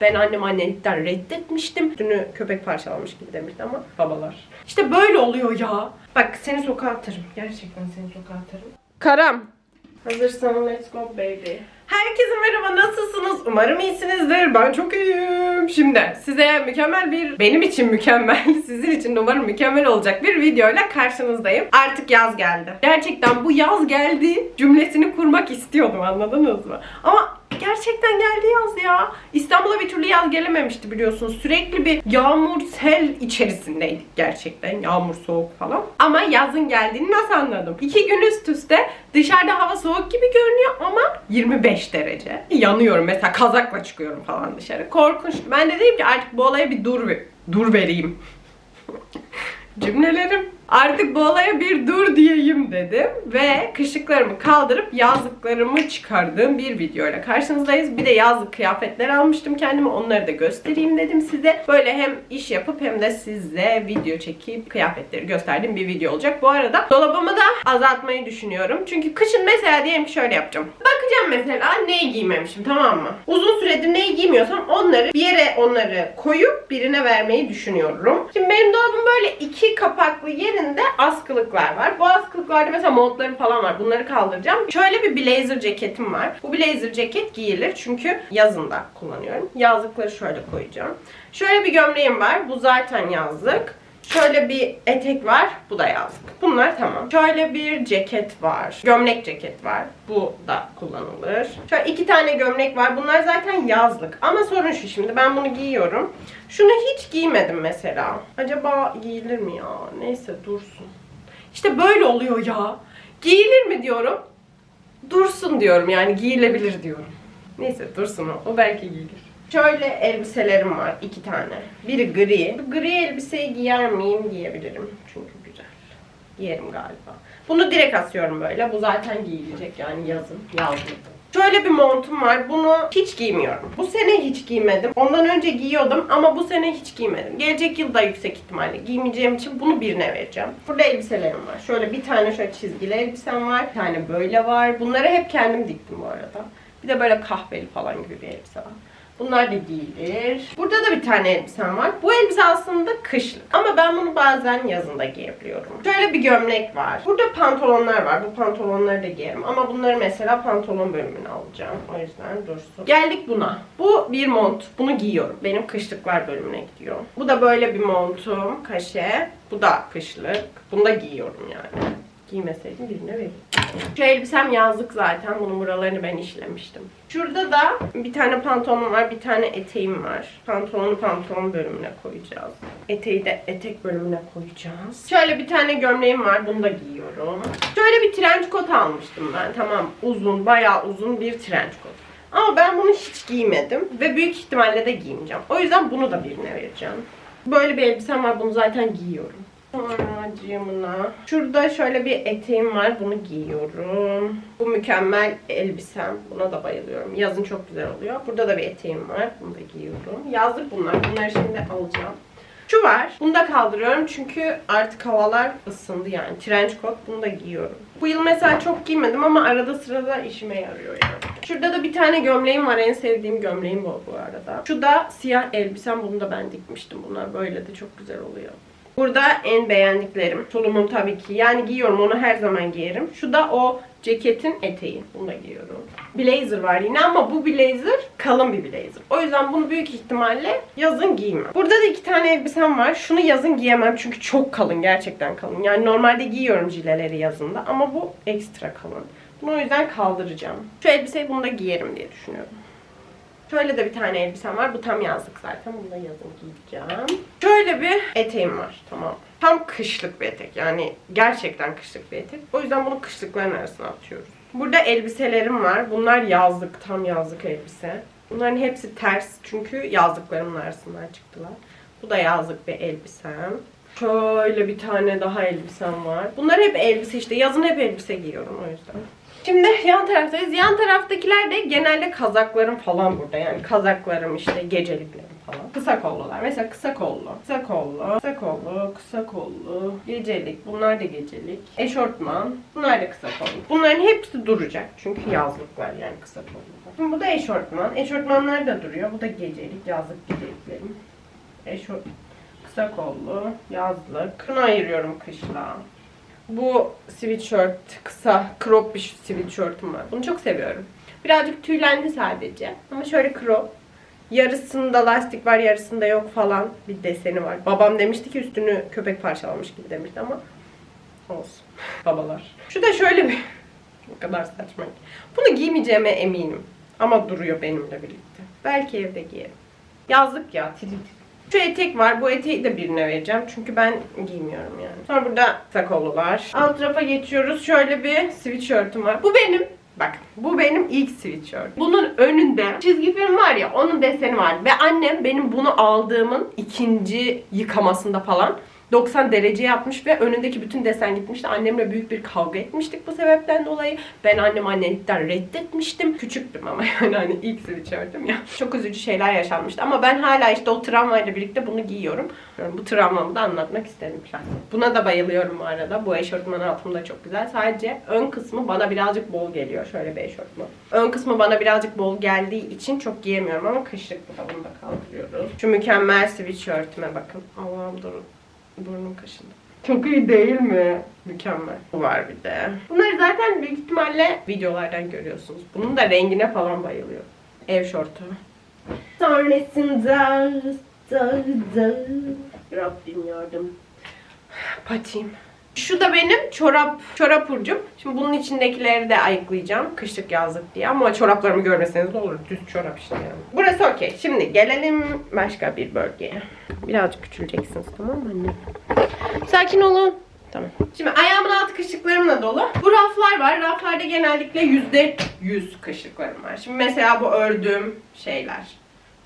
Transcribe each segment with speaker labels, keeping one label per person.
Speaker 1: Ben annem annelikten reddetmiştim. Dünü köpek parçalamış gibi demişti ama babalar. İşte böyle oluyor ya. Bak seni sokağa atarım. Gerçekten seni sokağa atarım. Karam. Hazırsan let's go baby. Herkese merhaba nasılsınız? Umarım iyisinizdir. Ben çok iyiyim. Şimdi size mükemmel bir, benim için mükemmel, sizin için de umarım mükemmel olacak bir videoyla karşınızdayım. Artık yaz geldi. Gerçekten bu yaz geldi cümlesini kurmak istiyordum anladınız mı? Ama gerçekten geldi yaz ya. İstanbul'a bir türlü yaz gelememişti biliyorsunuz. Sürekli bir yağmur, sel içerisindeydik gerçekten. Yağmur, soğuk falan. Ama yazın geldiğini nasıl anladım? İki gün üst üste dışarıda hava soğuk gibi görünüyor ama 25 derece. Yanıyorum mesela kazakla çıkıyorum falan dışarı. Korkunç. Ben de dedim ki artık bu olaya bir dur, dur vereyim. Cümlelerim. Artık bu olaya bir dur diyeyim dedim. Ve kışlıklarımı kaldırıp yazlıklarımı çıkardığım bir videoyla karşınızdayız. Bir de yazlık kıyafetler almıştım kendime. Onları da göstereyim dedim size. Böyle hem iş yapıp hem de size video çekip kıyafetleri gösterdiğim bir video olacak. Bu arada dolabımı da azaltmayı düşünüyorum. Çünkü kışın mesela diyelim ki şöyle yapacağım. Bakacağım mesela neyi giymemişim tamam mı? Uzun süredir neyi giymiyorsam onları bir yere onları koyup birine vermeyi düşünüyorum. Şimdi benim dolabım böyle iki kapaklı yerinde askılıklar var. Bu askılıklarda mesela montlarım falan var. Bunları kaldıracağım. Şöyle bir blazer ceketim var. Bu blazer ceket giyilir çünkü yazında kullanıyorum. Yazlıkları şöyle koyacağım. Şöyle bir gömleğim var. Bu zaten yazlık. Şöyle bir etek var. Bu da yazlık. Bunlar tamam. Şöyle bir ceket var. Gömlek ceket var. Bu da kullanılır. Şöyle iki tane gömlek var. Bunlar zaten yazlık. Ama sorun şu şimdi. Ben bunu giyiyorum. Şunu hiç giymedim mesela. Acaba giyilir mi ya? Neyse dursun. İşte böyle oluyor ya. Giyilir mi diyorum. Dursun diyorum yani giyilebilir diyorum. Neyse dursun o. O belki giyilir. Şöyle elbiselerim var iki tane. Biri gri. Bu gri elbiseyi giyer miyim? Giyebilirim. Çünkü güzel. Giyerim galiba. Bunu direkt asıyorum böyle. Bu zaten giyilecek yani yazın. Yazlık. Şöyle bir montum var. Bunu hiç giymiyorum. Bu sene hiç giymedim. Ondan önce giyiyordum ama bu sene hiç giymedim. Gelecek yıl da yüksek ihtimalle giymeyeceğim için bunu birine vereceğim. Burada elbiselerim var. Şöyle bir tane şöyle çizgili elbisem var. Bir tane böyle var. Bunları hep kendim diktim bu arada. Bir de böyle kahveli falan gibi bir elbise var. Bunlar da giyilir. Burada da bir tane elbisem var. Bu elbise aslında kışlık. Ama ben bunu bazen yazında giyebiliyorum. Şöyle bir gömlek var. Burada pantolonlar var. Bu pantolonları da giyerim. Ama bunları mesela pantolon bölümüne alacağım. O yüzden dursun. Geldik buna. Bu bir mont. Bunu giyiyorum. Benim kışlıklar bölümüne gidiyor. Bu da böyle bir montum. Kaşe. Bu da kışlık. Bunu da giyiyorum yani. Giymeseydim birine veririm. Şu elbisem yazlık zaten. Bunun buralarını ben işlemiştim. Şurada da bir tane pantolonum var, bir tane eteğim var. Pantolonu pantolon bölümüne koyacağız. Eteği de etek bölümüne koyacağız. Şöyle bir tane gömleğim var, bunu da giyiyorum. Şöyle bir trench coat almıştım ben. Tamam, uzun, bayağı uzun bir trench coat. Ama ben bunu hiç giymedim ve büyük ihtimalle de giymeyeceğim. O yüzden bunu da birine vereceğim. Böyle bir elbisem var, bunu zaten giyiyorum. Sonracığımına. Şurada şöyle bir eteğim var. Bunu giyiyorum. Bu mükemmel elbisem. Buna da bayılıyorum. Yazın çok güzel oluyor. Burada da bir eteğim var. Bunu da giyiyorum. Yazlık bunlar. Bunları şimdi alacağım. Şu var. Bunu da kaldırıyorum çünkü artık havalar ısındı yani. Trench coat bunu da giyiyorum. Bu yıl mesela çok giymedim ama arada sırada işime yarıyor yani. Şurada da bir tane gömleğim var. En sevdiğim gömleğim bu bu arada. Şu da siyah elbisem. Bunu da ben dikmiştim. Bunlar böyle de çok güzel oluyor. Burada en beğendiklerim. Tulumum tabii ki. Yani giyiyorum onu her zaman giyerim. Şu da o ceketin eteği. Bunu da giyiyorum. Blazer var yine ama bu blazer kalın bir blazer. O yüzden bunu büyük ihtimalle yazın giymem. Burada da iki tane elbisem var. Şunu yazın giyemem çünkü çok kalın. Gerçekten kalın. Yani normalde giyiyorum cileleri yazında ama bu ekstra kalın. Bunu o yüzden kaldıracağım. Şu elbiseyi bunu da giyerim diye düşünüyorum. Şöyle de bir tane elbisem var. Bu tam yazlık zaten. Bunu da yazın giyeceğim. Şöyle bir eteğim var. Tamam. Tam kışlık bir etek. Yani gerçekten kışlık bir etek. O yüzden bunu kışlıkların arasına atıyoruz. Burada elbiselerim var. Bunlar yazlık. Tam yazlık elbise. Bunların hepsi ters. Çünkü yazlıklarımın arasından çıktılar. Bu da yazlık bir elbisem. Şöyle bir tane daha elbisem var. Bunlar hep elbise işte. Yazın hep elbise giyiyorum o yüzden. Şimdi yan taraftayız. Yan taraftakiler de genelde kazaklarım falan burada. Yani kazaklarım işte geceliklerim falan. Kısa kollular. Mesela kısa kollu. Kısa kollu. Kısa kollu. Kısa kollu. Gecelik. Bunlar da gecelik. Eşortman. Bunlar da kısa kollu. Bunların hepsi duracak. Çünkü yazlıklar yani kısa kollu. Şimdi bu da eşortman. Eşortmanlar da duruyor. Bu da gecelik. Yazlık geceliklerim. Eşort kısa kollu. Yazlık. Bunu ayırıyorum kışla. Bu sweatshirt, kısa crop bir sweatshirt'üm var. Bunu çok seviyorum. Birazcık tüylendi sadece. Ama şöyle crop. Yarısında lastik var, yarısında yok falan bir deseni var. Babam demişti ki üstünü köpek parçalamış gibi demişti ama olsun. Babalar. Şu da şöyle bir... o kadar saçma. Bunu giymeyeceğime eminim. Ama duruyor benimle birlikte. Belki evde giyerim. Yazlık ya, tiril. Şu etek var. Bu eteği de birine vereceğim. Çünkü ben giymiyorum yani. Sonra burada sakollular. Alt tarafa geçiyoruz. Şöyle bir sweatshirt'üm var. Bu benim. Bak bu benim ilk sweatshirt. Bunun önünde çizgi film var ya onun deseni var. Ve annem benim bunu aldığımın ikinci yıkamasında falan 90 derece yapmış ve önündeki bütün desen gitmişti. Annemle büyük bir kavga etmiştik bu sebepten dolayı. Ben annem annelikten reddetmiştim. Küçüktüm ama yani hani ilk sweatshirt'üm ya. Çok üzücü şeyler yaşanmıştı ama ben hala işte o travmayla birlikte bunu giyiyorum. Bu travmamı da anlatmak isterim şahsen. Buna da bayılıyorum bu arada. Bu eşortman altım da çok güzel. Sadece ön kısmı bana birazcık bol geliyor. Şöyle bir eşortman. Ön kısmı bana birazcık bol geldiği için çok giyemiyorum ama kışlık bu da bunu da kaldırıyoruz. Şu mükemmel sweatshirt'ime bakın. Allah'ım durun. Burnum kaşındı. Çok iyi değil mi? Mükemmel. Bu var bir de. Bunları zaten büyük ihtimalle videolardan görüyorsunuz. Bunun da rengine falan bayılıyor. Ev şortu. Sonrasında Rabbim yardım. Patim. Şu da benim çorap çorap hurcum. Şimdi bunun içindekileri de ayıklayacağım. Kışlık yazlık diye ama çoraplarımı görmeseniz de olur. Düz çorap işte yani. Burası okey. Şimdi gelelim başka bir bölgeye. Birazcık küçüleceksiniz tamam mı anne? Sakin olun. Tamam. Şimdi ayağımın altı kışlıklarımla dolu. Bu raflar var. Raflarda genellikle yüzde yüz kışlıklarım var. Şimdi mesela bu ördüğüm şeyler.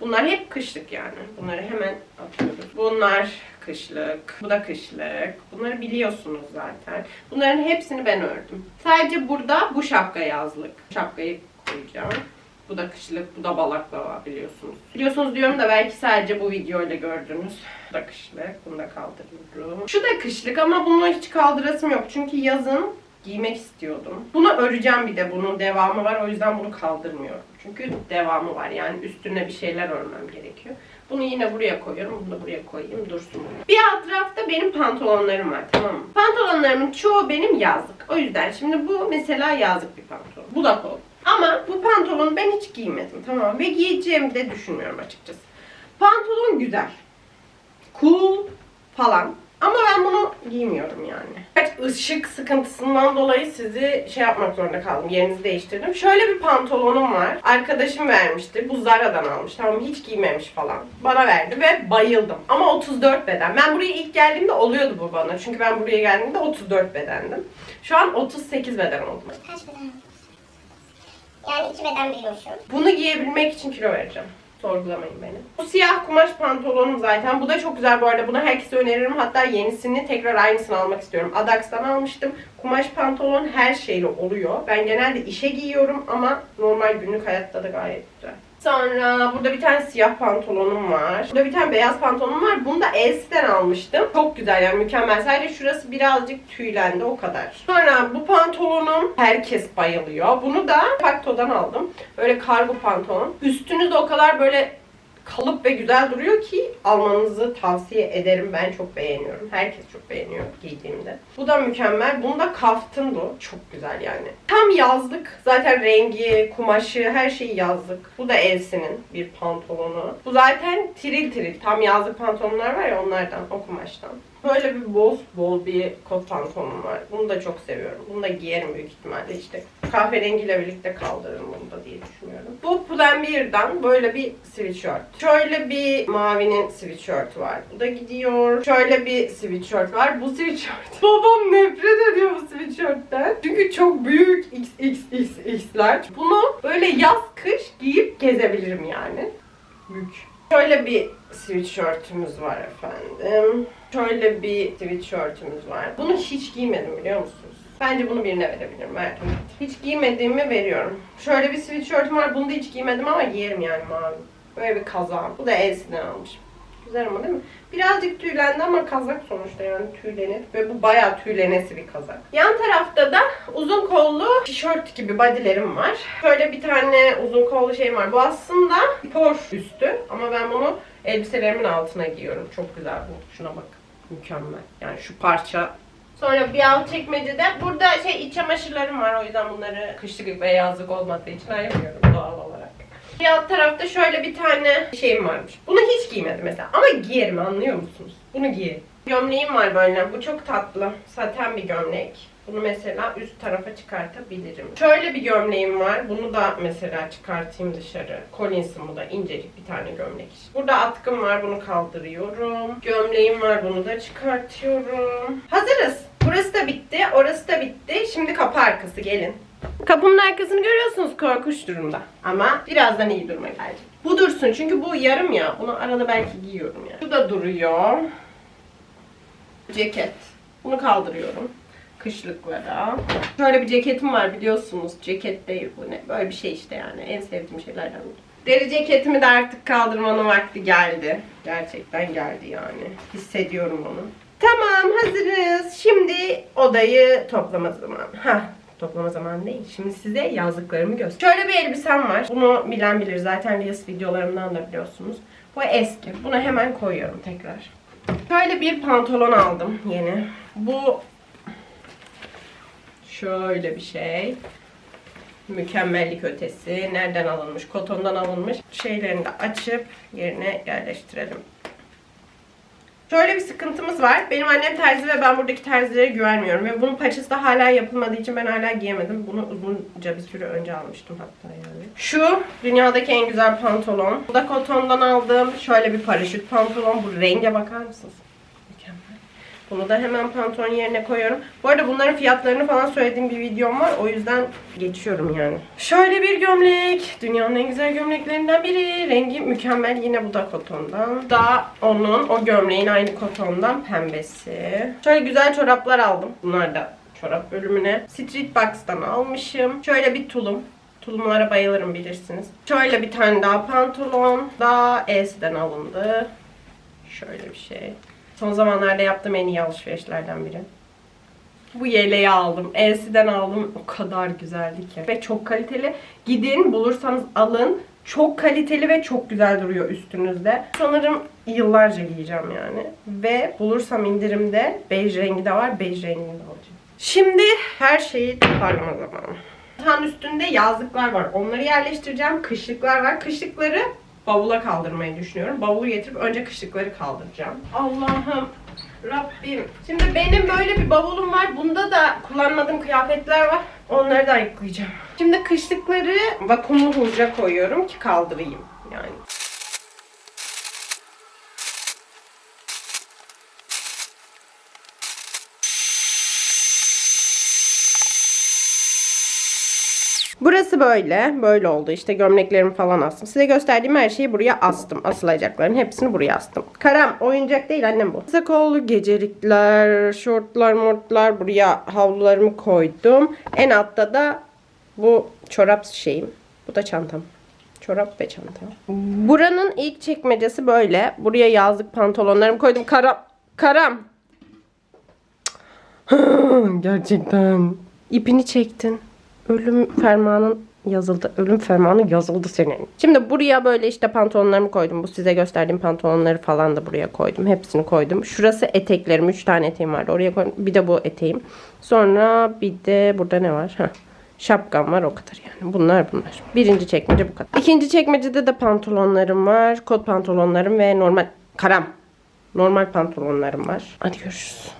Speaker 1: Bunlar hep kışlık yani. Bunları hemen atıyoruz. Bunlar kışlık. Bu da kışlık. Bunları biliyorsunuz zaten. Bunların hepsini ben ördüm. Sadece burada bu şapka yazlık. Şapkayı koyacağım. Bu da kışlık, bu da balaklava biliyorsunuz. Biliyorsunuz diyorum da belki sadece bu videoyla gördünüz. Bu da kışlık, bunu da kaldırıyorum. Şu da kışlık ama bunu hiç kaldırasım yok. Çünkü yazın giymek istiyordum. Bunu öreceğim bir de bunun devamı var. O yüzden bunu kaldırmıyorum. Çünkü devamı var. Yani üstüne bir şeyler örmem gerekiyor. Bunu yine buraya koyuyorum. Bunu da buraya koyayım. Dursun. Bir alt tarafta benim pantolonlarım var. Tamam mı? Pantolonlarımın çoğu benim yazlık. O yüzden şimdi bu mesela yazlık bir pantolon. Bu da kol. Ama bu pantolonu ben hiç giymedim. Tamam mı? Ve giyeceğimi de düşünmüyorum açıkçası. Pantolon güzel. Cool falan. Ama ben bunu giymiyorum yani. Evet, ışık sıkıntısından dolayı sizi şey yapmak zorunda kaldım. Yerinizi değiştirdim. Şöyle bir pantolonum var. Arkadaşım vermişti. Bu Zara'dan almış. Tamam hiç giymemiş falan. Bana verdi ve bayıldım. Ama 34 beden. Ben buraya ilk geldiğimde oluyordu bu bana. Çünkü ben buraya geldiğimde 34 bedendim. Şu an 38 beden oldum.
Speaker 2: Kaç beden? Yani iki beden büyümüşüm.
Speaker 1: Bunu giyebilmek için kilo vereceğim. Sorgulamayın beni. Bu siyah kumaş pantolonum zaten. Bu da çok güzel bu arada. Bunu herkese öneririm. Hatta yenisini tekrar aynısını almak istiyorum. Adax'tan almıştım. Kumaş pantolon her şeyle oluyor. Ben genelde işe giyiyorum ama normal günlük hayatta da gayet güzel. Sonra burada bir tane siyah pantolonum var. Burada bir tane beyaz pantolonum var. Bunu da Els'ten almıştım. Çok güzel yani mükemmel. Sadece şurası birazcık tüylendi o kadar. Sonra bu pantolonum herkes bayılıyor. Bunu da Pakto'dan aldım. Böyle kargo pantolon. Üstünü de o kadar böyle kalıp ve güzel duruyor ki almanızı tavsiye ederim. Ben çok beğeniyorum. Herkes çok beğeniyor giydiğimde. Bu da mükemmel. Bunda kaftın bu. Çok güzel yani. Tam yazlık. Zaten rengi, kumaşı, her şeyi yazlık. Bu da Elsinin bir pantolonu. Bu zaten tiril tiril. Tam yazlık pantolonlar var ya onlardan, o kumaştan. Böyle bir bol bol bir kot pantolonum var. Bunu da çok seviyorum. Bunu da giyerim büyük ihtimalle işte. Kahverengiyle birlikte kaldırırım bunu da diye düşünüyorum. Bu Pull&Bear'dan böyle bir sweatshirt. Şöyle bir mavinin sweatshirt'ü var. Bu da gidiyor. Şöyle bir sweatshirt var. Bu sweatshirt. Babam nefret ediyor bu sweatshirt'ten. Çünkü çok büyük XXXX'ler. Bunu böyle yaz kış giyip gezebilirim yani. Büyük. Şöyle bir sweatshirt'ümüz var efendim. Şöyle bir sweatshirt'ümüz var. Bunu hiç giymedim biliyor musunuz? Bence bunu birine verebilirim. Verdim. Hiç giymediğimi veriyorum. Şöyle bir sweatshirt'üm var. Bunu da hiç giymedim ama giyerim yani mavi. Böyle bir kazağım. Bu da Els'den almışım. Güzel ama değil mi? Birazcık tüylendi ama kazak sonuçta yani tüylenir. Ve bu bayağı tüylenesi bir kazak. Yan tarafta da uzun kollu tişört gibi bodylerim var. Şöyle bir tane uzun kollu şeyim var. Bu aslında spor üstü ama ben bunu elbiselerimin altına giyiyorum. Çok güzel bu. Şuna bak. Mükemmel. Yani şu parça Sonra bir alt çekmecede burada şey iç çamaşırlarım var o yüzden bunları kışlık ve yazlık olmadığı için ayırmıyorum doğal olarak. Bir alt tarafta şöyle bir tane şeyim varmış. Bunu hiç giymedim mesela ama giyerim anlıyor musunuz? Bunu giyerim. Gömleğim var böyle. Bu çok tatlı. Saten bir gömlek. Bunu mesela üst tarafa çıkartabilirim. Şöyle bir gömleğim var. Bunu da mesela çıkartayım dışarı. Collins'in bu da incecik bir tane gömlek. Burada atkım var. Bunu kaldırıyorum. Gömleğim var. Bunu da çıkartıyorum. Hazırız. Burası da bitti. Orası da bitti. Şimdi kapı arkası. Gelin. Kapımın arkasını görüyorsunuz korkunç durumda. Ama birazdan iyi duruma gelecek. Bu dursun çünkü bu yarım ya. Bunu arada belki giyiyorum ya. Bu da duruyor. Ceket. Bunu kaldırıyorum. Kışlıklara. Şöyle bir ceketim var biliyorsunuz. Ceket değil bu ne. Böyle bir şey işte yani. En sevdiğim şeylerden biri. Deri ceketimi de artık kaldırmanın vakti geldi. Gerçekten geldi yani. Hissediyorum onu. Tamam hazırız. Şimdi odayı toplama zamanı. Hah toplama zamanı değil. Şimdi size yazdıklarımı göster. Şöyle bir elbisem var. Bunu bilen bilir. Zaten Reels videolarımdan da biliyorsunuz. Bu eski. Bunu hemen koyuyorum tekrar. Şöyle bir pantolon aldım yeni. Bu şöyle bir şey. Mükemmellik ötesi. Nereden alınmış? Kotondan alınmış. Şeylerini de açıp yerine yerleştirelim. Şöyle bir sıkıntımız var. Benim annem terzi ve ben buradaki terzilere güvenmiyorum. Ve bunun paçası da hala yapılmadığı için ben hala giyemedim. Bunu uzunca bir süre önce almıştım hatta yani. Şu dünyadaki en güzel pantolon. Bu da kotondan aldığım şöyle bir paraşüt pantolon. Bu renge bakar mısınız? Mükemmel. Bunu da hemen pantolon yerine koyuyorum. Bu arada bunların fiyatlarını falan söylediğim bir videom var. O yüzden geçiyorum yani. Şöyle bir gömlek. Dünyanın en güzel gömleklerinden biri. Rengi mükemmel. Yine bu da kotondan. Da onun, o gömleğin aynı kotondan pembesi. Şöyle güzel çoraplar aldım. Bunlar da çorap bölümüne. Street Box'tan almışım. Şöyle bir tulum. Tulumlara bayılırım bilirsiniz. Şöyle bir tane daha pantolon. Daha E'siden alındı. Şöyle bir şey. Son zamanlarda yaptığım en iyi alışverişlerden biri. Bu yeleği aldım. Elsiden aldım. O kadar güzeldi ki. Ve çok kaliteli. Gidin bulursanız alın. Çok kaliteli ve çok güzel duruyor üstünüzde. Sanırım yıllarca giyeceğim yani. Ve bulursam indirimde bej rengi de var. Bej rengini de alacağım. Şimdi her şeyi toparlama zamanı. Yatağın üstünde yazlıklar var. Onları yerleştireceğim. Kışlıklar var. Kışlıkları bavula kaldırmayı düşünüyorum. Bavulu getirip önce kışlıkları kaldıracağım. Allah'ım Rabbim. Şimdi benim böyle bir bavulum var. Bunda da kullanmadığım kıyafetler var. Onları da ayıklayacağım. Şimdi kışlıkları vakumlu hurca koyuyorum ki kaldırayım. Yani. Burası böyle. Böyle oldu. İşte gömleklerimi falan astım. Size gösterdiğim her şeyi buraya astım. Asılacakların hepsini buraya astım. Karam oyuncak değil annem bu. Kısa kollu gecelikler, şortlar, mortlar. Buraya havlularımı koydum. En altta da bu çorap şeyim. Bu da çantam. Çorap ve çanta. Buranın ilk çekmecesi böyle. Buraya yazlık pantolonlarımı koydum. Karam. Karam. Gerçekten. İpini çektin. Ölüm fermanın yazıldı. Ölüm fermanı yazıldı senin. Şimdi buraya böyle işte pantolonlarımı koydum. Bu size gösterdiğim pantolonları falan da buraya koydum. Hepsini koydum. Şurası eteklerim. 3 tane eteğim vardı. Oraya koydum. Bir de bu eteğim. Sonra bir de burada ne var? Heh. Şapkam var o kadar yani. Bunlar bunlar. Birinci çekmece bu kadar. İkinci çekmecede de pantolonlarım var. Kot pantolonlarım ve normal karam. Normal pantolonlarım var. Hadi görüşürüz.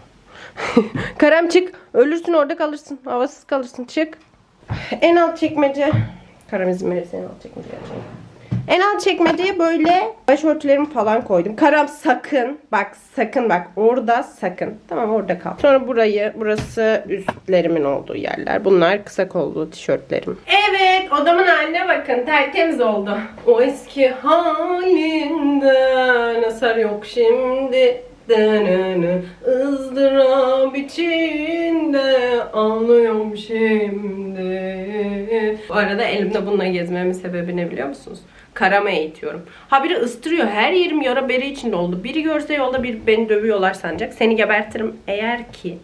Speaker 1: Karam çık. Ölürsün orada kalırsın. Havasız kalırsın. Çık. En alt çekmece. Karam izin verirse en alt çekmeceye açalım. En alt çekmeceye böyle başörtülerimi falan koydum. Karam sakın. Bak sakın bak. Orada sakın. Tamam orada kal. Sonra burayı, burası üstlerimin olduğu yerler. Bunlar kısa kollu tişörtlerim. Evet odamın haline bakın. Tertemiz oldu. O eski halinden eser yok şimdi. Dönünü ızdırap içinde anlıyorum şimdi. Bu arada elimde bununla gezmemin sebebi ne biliyor musunuz? Karama eğitiyorum. Ha biri ıstırıyor. Her yerim yara beri içinde oldu. Biri görse yolda bir beni dövüyorlar sanacak. Seni gebertirim eğer ki.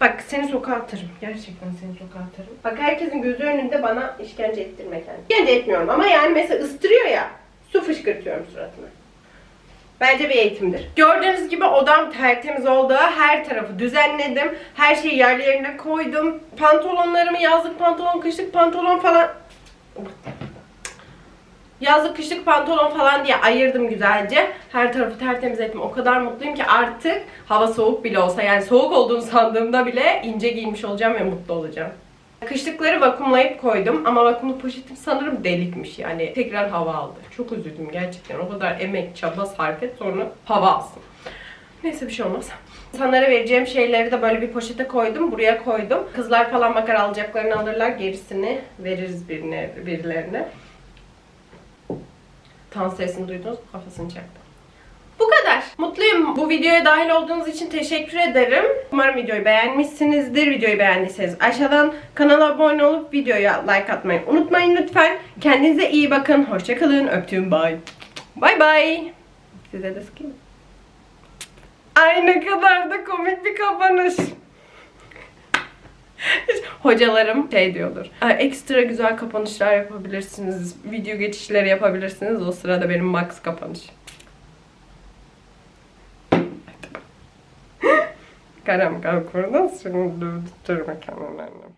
Speaker 1: Bak seni sokağa atarım. Gerçekten seni sokağa atarım. Bak herkesin gözü önünde bana işkence ettirme kendini. İşkence etmiyorum ama yani mesela ıstırıyor ya. Su fışkırtıyorum suratına. Bence bir eğitimdir. Gördüğünüz gibi odam tertemiz oldu. Her tarafı düzenledim. Her şeyi yerli yerine koydum. Pantolonlarımı yazlık pantolon, kışlık pantolon falan yazlık kışlık pantolon falan diye ayırdım güzelce. Her tarafı tertemiz ettim. O kadar mutluyum ki artık hava soğuk bile olsa yani soğuk olduğunu sandığımda bile ince giymiş olacağım ve mutlu olacağım. Kışlıkları vakumlayıp koydum ama vakumlu poşetim sanırım delikmiş yani tekrar hava aldı. Çok üzüldüm gerçekten o kadar emek çaba sarf et sonra hava alsın. Neyse bir şey olmaz. İnsanlara vereceğim şeyleri de böyle bir poşete koydum. Buraya koydum. Kızlar falan bakar alacaklarını alırlar. Gerisini veririz birine, birilerine. Tan sesini duydunuz mu? Kafasını çaktı. Bu kadar. Mutluyum. Bu videoya dahil olduğunuz için teşekkür ederim. Umarım videoyu beğenmişsinizdir. Videoyu beğendiyseniz aşağıdan kanala abone olup videoya like atmayı unutmayın lütfen. Kendinize iyi bakın. Hoşçakalın. Öptüm. Bye. Bye bye. Size de sıkayım. Ay ne kadar da komik bir kapanış. Hocalarım şey diyordur. "Ay, Ekstra güzel kapanışlar yapabilirsiniz. Video geçişleri yapabilirsiniz. O sırada benim max kapanış. Karam kalk buradan seni dövdürtürme kendine.